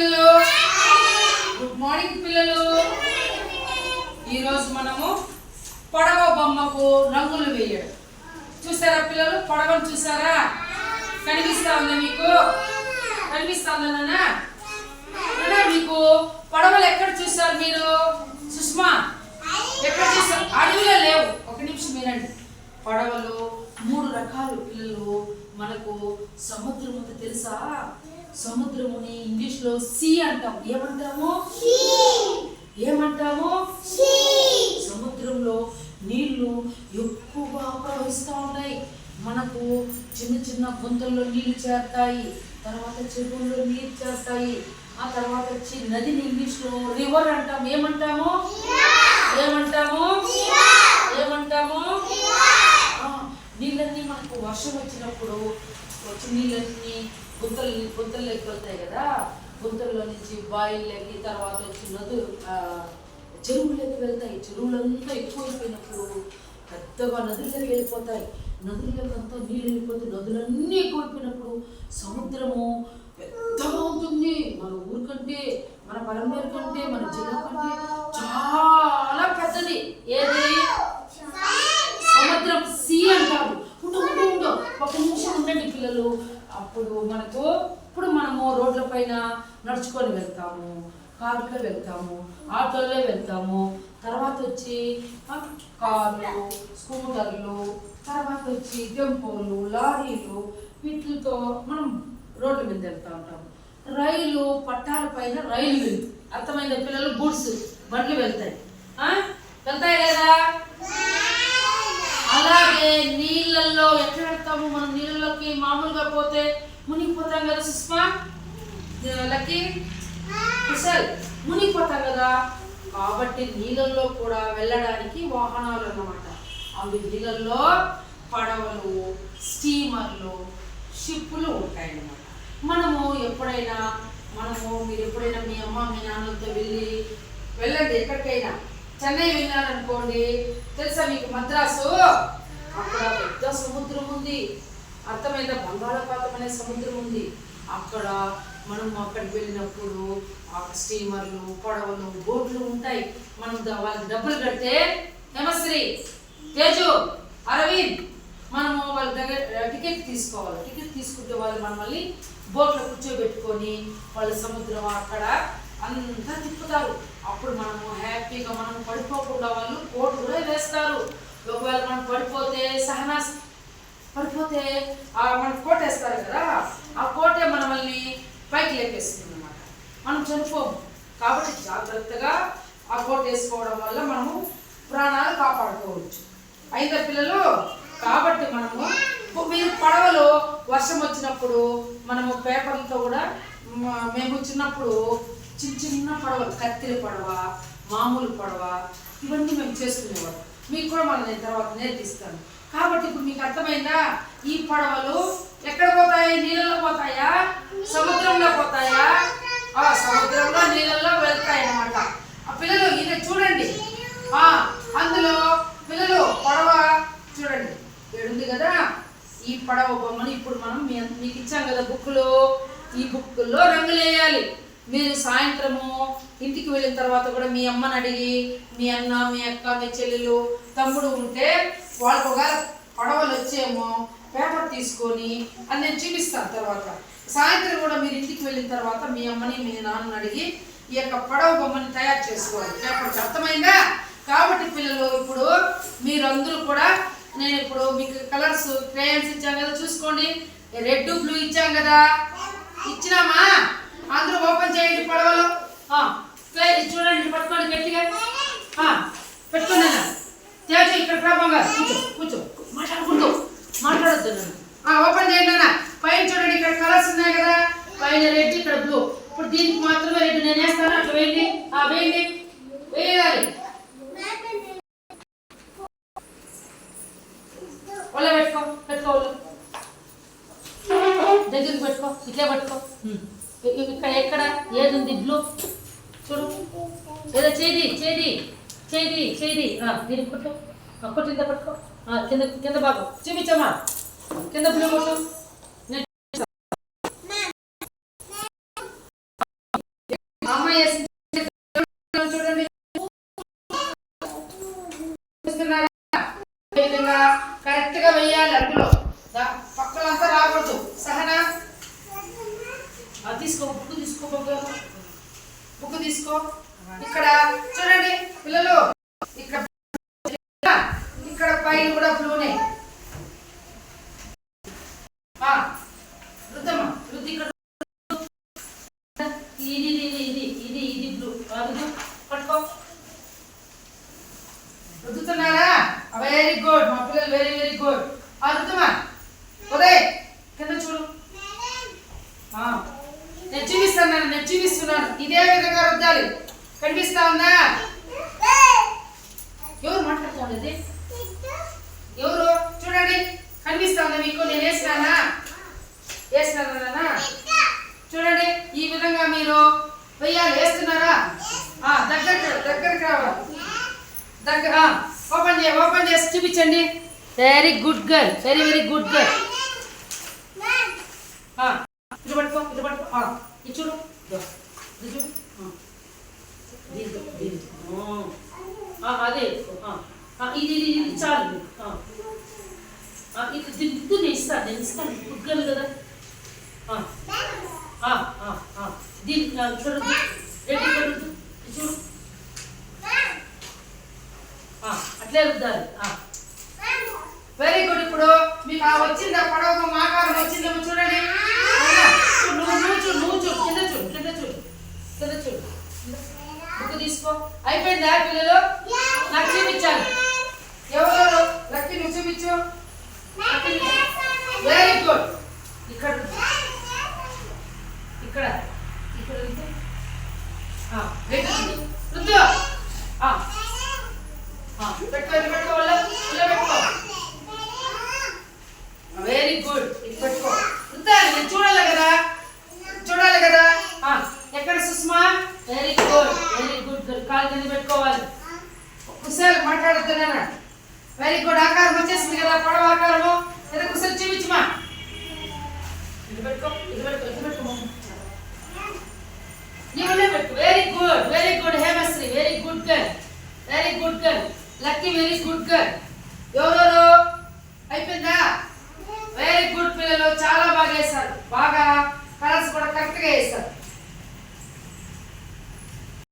పిల్లలు. Good morning పిల్లలు. ఈరోజు మనము పడవ బొమ్మకు రంగులు వేయడం. చూసారా పిల్లలు? పడవను చూసారా? కనిపిస్తా ఉందా మీకు? కనిపిస్తా ఉందా మీకు పడవలు ఎక్కడ చూసారు మీరు? సుష్మా ఎక్కడ చూసారు? అడవిలో లేవు. ఒక నిమిషం వినండి. పడవలు మూడు రకాలు పిల్లలు మనకు సముద్రం ఉంది తెలుసా? సముద్రముని ఇంగ్లీష్లో సీ అంటాం. ఏమంటాము? ఏమంటాము? సముద్రంలో నీళ్ళు ఎక్కువగా ప్రవహిస్తూ ఉంటాయి మనకు చిన్న చిన్న గుంతల్లో నీళ్ళు చేరుతాయి. తర్వాత చెరువుల్లో నీళ్ళు చేరుతాయి. ఆ తర్వాత వచ్చి నదిని ఇంగ్లీష్లో రివర్ అంటాం. ఏమంటాము? ఏమంటాము? ఏమంటాము? నీళ్ళన్నీ మనకు వర్షం వచ్చినప్పుడు వచ్చి నీళ్ళన్నీ గుంతలు గుంతల్లోకి వెళ్తాయి కదా? గుంతల్లో నుంచి బాయిల్లోకి తర్వాత వచ్చి నదులు చెరువులోకి వెళ్తాయి. చెరువులంతా ఎక్కువైపోయినప్పుడు పెద్దగా నదుల్లోకి వెళ్ళిపోతాయి. నదుల్లోకి అంతా నీళ్ళు వెళ్ళిపోతే నదులన్నీ ఎక్కువైపోయినప్పుడు సముద్రము పెద్దగా ఉంటుంది. మన ఊరు కంటే మన పరంపర కంటే మన జిల్లా కంటే చాలా పెద్దది ఏది సముద్రం సి అంటారు ఉండు ఉండు ఉండు ఒక నిమిషం ఉండండి పిల్లలు అప్పుడు మనకు ఇప్పుడు మనము రోడ్ల పైన నడుచుకొని వెళ్తాము కార్లో వెళ్తాము ఆటోల్లో వెళ్తాము. తర్వాత వచ్చి కార్లు స్కూటర్లు తర్వాత వచ్చి టెంపోలు లారీలు వీటితో మనం రోడ్ల మీద వెళ్తూ ఉంటాము. రైలు పట్టాల పైన రైలు. అర్థమైన పిల్లలు? గూడ్స్. బండ్లు వెళ్తాయి. వెళ్తాయి లేదా? అలాగే నీళ్ళల్లో ఎక్కడ వెళ్తాము మనం నీళ్ళలోకి మామూలుగా పోతే మునిగిపోతాం కదా సుష్మా? లక్కీ? కుశల్ మునిగిపోతాం కదా? కాబట్టి నీళ్ళల్లో కూడా వెళ్ళడానికి వాహనాలు అన్నమాట. అవి నీళ్ళల్లో పడవలు స్టీమర్లు షిప్పులు ఉంటాయి అన్నమాట మనము ఎప్పుడైనా మనము మీరు ఎప్పుడైనా మీ అమ్మ మీ నాన్నలతో వెళ్ళి వెళ్ళండి ఎక్కడికైనా. చెన్నై వెళ్ళారనుకోండి తెలుసా మీకు మద్రాసు? అక్కడ పెద్ద సముద్రం ఉంది. అర్థమైందా? బంగాళాఖాతం అనే సముద్రం ఉంది. అక్కడ మనం అక్కడికి వెళ్ళినప్పుడు ఆ స్టీమర్లు పడవలు బోట్లు ఉంటాయి. మనం వాళ్ళకి డబ్బులు కడితే హేమశ్రీ తేజు అరవింద్ మనము వాళ్ళ దగ్గర టికెట్ తీసుకోవాలి. టికెట్ తీసుకుంటే వాళ్ళు మనల్ని బోట్లో కూర్చోబెట్టుకొని వాళ్ళ సముద్రం అక్కడ అంతా తిప్పుతారు. అప్పుడు మనము హ్యాపీగా మనం పడిపోకుండా వాళ్ళు కోటు కూడా వేస్తారు. ఒకవేళ మనం పడిపోతే సహనాస్ పడిపోతే ఆ మనం కోటేస్తారు కదా ఆ కోటే మనల్ని పైకి లేపేస్తుంది అనమాట మనం చనిపోము. కాబట్టి జాగ్రత్తగా ఆ కోట వేసుకోవడం వల్ల మనము ప్రాణాలు కాపాడుకోవచ్చు. అయితే పిల్లలు కాబట్టి మనము మీరు పడవలో వర్షం వచ్చినప్పుడు మనము పేపర్లతో కూడా మేము చిన్నప్పుడు చిన్న చిన్న పడవలు కత్తిరి పడవ మామూలు పడవ ఇవన్నీ మేము చేసుకునేవాళ్ళం. మీకు కూడా మనం నేను తర్వాత నేర్పిస్తాను కాబట్టి ఇప్పుడు మీకు అర్థమైందా? ఈ పడవలు ఎక్కడ పోతాయి? నీళ్ళలో పోతాయా? సముద్రంలో పోతాయా? ఆ సముద్రంలో నీళ్ళల్లో వెళ్తాయి అన్నమాట. ఆ పిల్లలు ఇది చూడండి. ఆ అందులో పిల్లలు పడవ చూడండి. ఏడుంది కదా? ఈ పడవ బొమ్మను ఇప్పుడు మనం మీకు ఇచ్చాం కదా బుక్లో ఈ బుక్లో రంగులు వేయాలి మీరు సాయంత్రము ఇంటికి వెళ్ళిన తర్వాత కూడా మీ అమ్మని అడిగి మీ అన్న మీ అక్క మీ చెల్లెలు తమ్ముడు ఉంటే వాళ్ళకు ఒక పడవలు వచ్చేమో పేపర్ తీసుకొని అది నేను చూపిస్తాను తర్వాత. సాయంత్రం కూడా మీరు ఇంటికి వెళ్ళిన తర్వాత మీ అమ్మని మీ నాన్నని అడిగి ఈ యొక్క పడవ బొమ్మని తయారు చేసుకోవాలి. పేపర్ అర్థమైందా? కాబట్టి పిల్లలు ఇప్పుడు మీరందరూ కూడా నేను ఇప్పుడు మీకు కలర్స్ క్రేయన్స్ ఇచ్చాం కదా చూసుకోండి. రెడ్ బ్లూ ఇచ్చాం కదా. ఇచ్చినామా? అందరూ ఓపెన్ చేయండి పడవలు. చూడండి పట్టుకోండి గట్టిగా. పెట్టుకోండి అన్న. తేజు ఇక్కడ బంగారు. కూర్చో కూర్చో. మాట్లాడకూడదు. మాట్లాడొద్దు నన్ను ఓపెన్ చేయండి అన్న. పైన చూడండి ఇక్కడ కలర్స్ ఉన్నాయి కదా. పైన రెడ్ ఇక్కడ బ్లూ. ఇప్పుడు దీనికి మాత్రమే రెడ్ నేను వేస్తాను. అట్లా వేయండి. ఆ వేయండి. వేయాలి. ఒళ్ళ పెట్టుకో పెట్టుకో ఒళ్ళు. దగ్గరికి పెట్టుకో ఇట్లే పట్టుకో. ఇక్కడ ఎక్కడ? ఏది ఉంది బ్లూ. చూడు. ఏదో చేది చేది చేది చేది. దీని పట్టు ఆ, కింద పట్టుకో. కింద కింద బాబు చూపించమ్మా. కింద బ్లూ కొట్టు. చూడండి. కరెక్ట్గా వేయాలి అడుగులో పక్కలంతా రాకూడదు. సహనా? తీసుకో బుక్ తీసుకో బుక్ తీసుకో. ఇక్కడ చూడండి పిల్లలు. ఇక్కడ ఇక్కడ పైన కూడా బ్లూనే. ఆ, రుద్దమ్మ రుద్ది ఇక్కడ. ఇది ఇది ఇది ఇది ఇది ఇది బ్లూ ఆ, రుద్దు పట్టుకో. రుద్దుతున్నారా వెరీ గుడ్ మా పిల్లలు వెరీ వెరీ గుడ్ ఆ రుద్దుమా ఉదయ్ కింద చూడు. ఆ, నేను చూపిస్తాను నేను చూపిస్తున్నాను ఇదే విధంగా రుద్దాలి. కనిపిస్తా ఉందా? ఎవరు మాట్లాడుతూ ఉండేది ఎవరు? చూడండి. కనిపిస్తా ఉందా మీకు? నేను వేసినానా? వేసినానా చూడండి. ఈ విధంగా మీరు వెయ్యాలి. వేస్తున్నారా? ఆ, దగ్గరికి దగ్గరికి రావాలి. దగ్గర ఓపెన్ చేయ ఓపెన్ చేసి చూపించండి. Very good girl very very good girl ఇది పట్టుకో ఇది పట్టుకో. చూడు ఇది చూడు దీంతో దీంతో అదే ఇది ఇది చాలు ఇది. దిద్దు నేను ఇస్తాను నేను ఇస్తాను గుడ్ కదా ఆ. ఆ, దీని ఆ, రెడ్డి చూడు ఆ, అట్లే రుద్దాలి వెరీ గుడ్ ఇప్పుడు మీకు ఆ వచ్చిందా పడవ ఆకారం వచ్చిందేమో చూడండి తీసుకో అయిపోయిందా పిల్లలు నాకు చూపించాలి ఎవరెవరు లక్కి నువ్వు చూపించు వెరీ గుడ్ ఇక్కడ ఇక్కడ ఇక్కడ రుద్దు. ఆ, రుద్దు, రుద్దు. రుద్దు. ఆ, ఆ, పెట్టుకో ఇది పెట్టుకో ఒళ్ళో, ఒళ్ళో పెట్టుకో వెరీ గుడ్ ఇది పెట్టుకో రుద్దాలి నేను చూడాలి కదా చూడాలి కదా ఆ, ఎక్కడ Sushma very good very good good కాలు కింద పెట్టుకోవాలి. కుశల్ మాట్లాడుతున్నాను వెరీ గుడ్ ఆకారం వచ్చేసింది కదా పడవ ఆకారము. లేదా కుసేలు చూపించమా? ఇది పెట్టుకో ఇది పెట్టుకో ఇది పెట్టుకో. పెట్టు very good very good Hemashree very good girl very good girl Lucky very good girl ఎవరెవరు? అయిపోయిందా? వెరీ గుడ్ పిల్లలు. చాలా బాగా వేశారు. బాగా కలర్స్ కూడా కరెక్ట్గా వేస్తారు